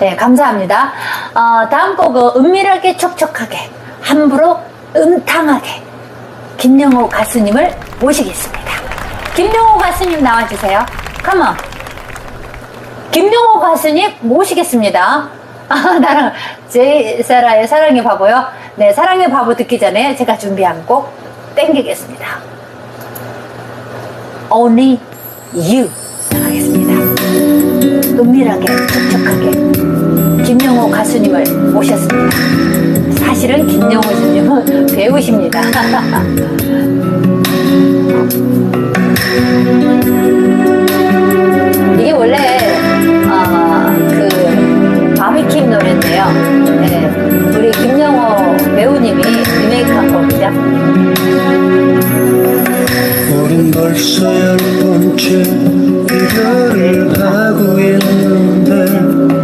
네, 감사합니다. 어, 다음 곡은 은밀하게 촉촉하게, 함부로 음탕하게, 김영호 가수님을 모시겠습니다. 김영호 가수님 나와주세요. 컴온. 김영호 가수님 모시겠습니다. 아, 나랑 제사라의 사랑의 바보요. 네, 사랑의 바보 듣기 전에 제가 준비한 곡 땡기겠습니다. Only You 하겠습니다. 은밀하게 촉촉하게 스님을 모셨습니다. 사실은 김영호 선생님은 배우십니다. 이게 원래 어, 그 바비킴 노래인데요. 네, 우리 김영호 배우님이 리메이크한 겁니다. 우린 벌써 열 번째 이별을 하고 있